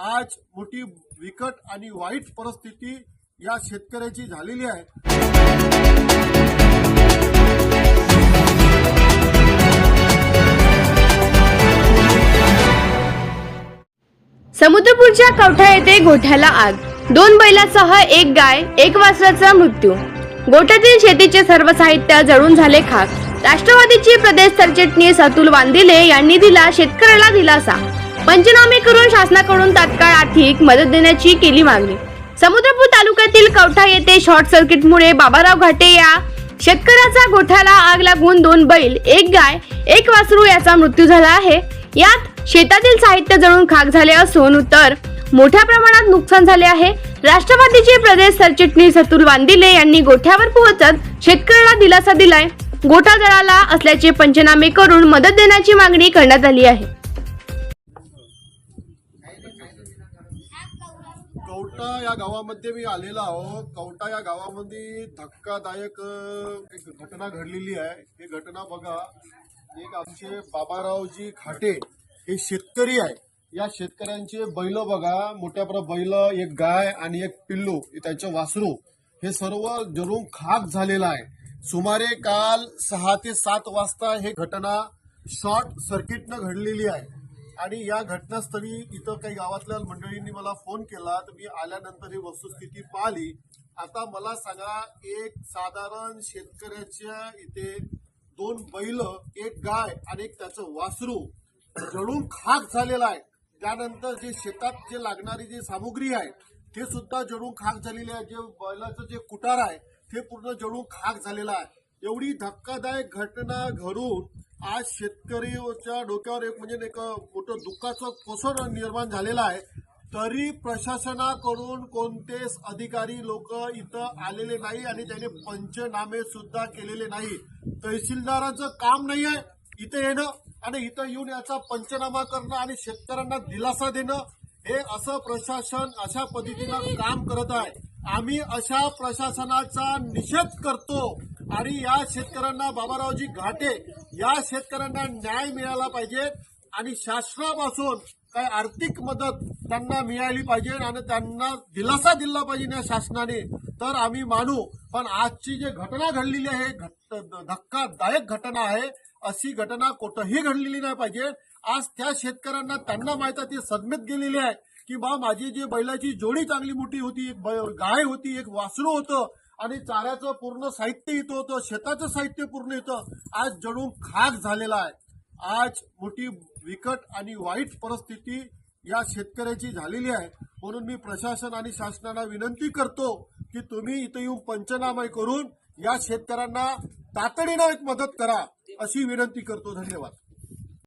आज मोठी विकट आणि वाईट परिस्थिती या शेतकऱ्याची झालेली आहे. समुद्रपूरच्या कवठा येथे गोठ्याला आग. दोन बैलासह एक गाय एक वासराचा मृत्यू. गोठ्यातील शेतीचे सर्व साहित्य जळून झाले खाक. राष्ट्रवादीचे प्रदेश सरचिटणीस अतुल वांदिले यांनी दिला शेतकऱ्याला दिलासा. पंचनामे करून शासनाकडून तात्काळ आर्थिक मदत देण्याची केली मागणी. समुद्रपूर तालुक्यातील कवठा येथे शॉर्ट सर्किटमुळे बाबाराव घाटे या शेतकऱ्याचा गोठ्याला आग लागून दोन बैल एक गाय एक वासरू याचा मृत्यू झाला आहे. यात शेतातील साहित्य जळून खाक झाले असून तर मोठ्या प्रमाणात नुकसान झाले आहे. राष्ट्रवादीचे प्रदेश सरचिटणीस अतुल वांदिले यांनी गोठ्यावर पोहोचत शेतकऱ्याला दिलासा दिलाय. गोठा जळाला असल्याचे पंचनामे करून मदत देण्याची मागणी करण्यात आली आहे. कवटा या गावामध्ये मी आलेलो आहो कवटा या गावामध्ये धक्कादायक एक घटना घडलेली आहे. ही घटना बघा. एक आमचे बाबारावजी खाटे हे शेतकरी आहे. या शेतकऱ्यांचे बैल बघा. मोठ्या बैल एक गाय आणि एक पिल्लू त्याचं वासरू. हे सर्व जरूर खाक झालेलं आहे. सुमारे काल सहा ते सात वाजता हे घटना शॉर्ट सर्किटनं घडलेली आहे. आणि या घटनास्थळी इथं काही गावातल्या मंडळींनी मला फोन केला तर मी आल्यानंतर ही वस्तुस्थिती पाहिली. आता मला सांगा एक साधारण शेतकऱ्याच्या इथे दोन बैल एक गाय आणि एक त्याचं वासरू जळून खाक झालेलं आहे. त्यानंतर जे शेतात जे लागणारी जी सामुग्री आहे ते सुद्धा जळून खाक झालेली आहे. जे बैलाचं जे कुटार आहे ते पूर्ण जळून खाक झालेलं आहे. एवढी धक्कादायक घटना घडून आज शेतकरीच्या डोक्यावर एक म्हणजे एक मोठं दुःखाचं कोसर निर्माण झालेलं आहे. तरी प्रशासनाकडून कोणतेच अधिकारी लोक इथं आलेले नाही आणि त्यांनी पंचनामे सुद्धा केलेले नाही. तहसीलदाराचं काम नाही आहे इथं येणं आणि इथं येऊन याचा पंचनामा करणं आणि शेतकऱ्यांना दिलासा देणं हे असं प्रशासन अशा पद्धतीनं काम करत आहे. आम्ही अशा प्रशासनाचा निषेध करतो आणि या शेतकऱ्यांना बाबारावजी घाटे या शेतकऱ्यांना न्याय मिळाला पाहिजे आणि शासनापासून काही आर्थिक मदत त्यांना मिळाली पाहिजे आणि त्यांना दिलासा दिला पाहिजे या शासनाने तर आम्ही मानू. पण आजची जी घटना घडलेली आहे घट- धक्कादायक घटना आहे अशी घटना कुठंही घडलेली नाही पाहिजे. आज त्या शेतकऱ्यांना त्यांना माहीत आहे ते सदमेत गेलेली आहे की बा माझी जी बैलाची जोडी चांगली मोठी होती एक गाय होती एक वासरू होतं आणि चाऱ्याचं पूर्ण साहित्य इथं होतं शेताचं साहित्य पूर्ण इथं. आज जणू खाक झालेला आहे. आज मोठी विकट आणि वाईट परिस्थिती या शेतकऱ्याची झालेली आहे. म्हणून मी प्रशासन आणि शासनाला विनंती करतो की तुम्ही इथं येऊन पंचनामे करून या शेतकऱ्यांना तातडीनं एक मदत करा अशी विनंती करतो. धन्यवाद.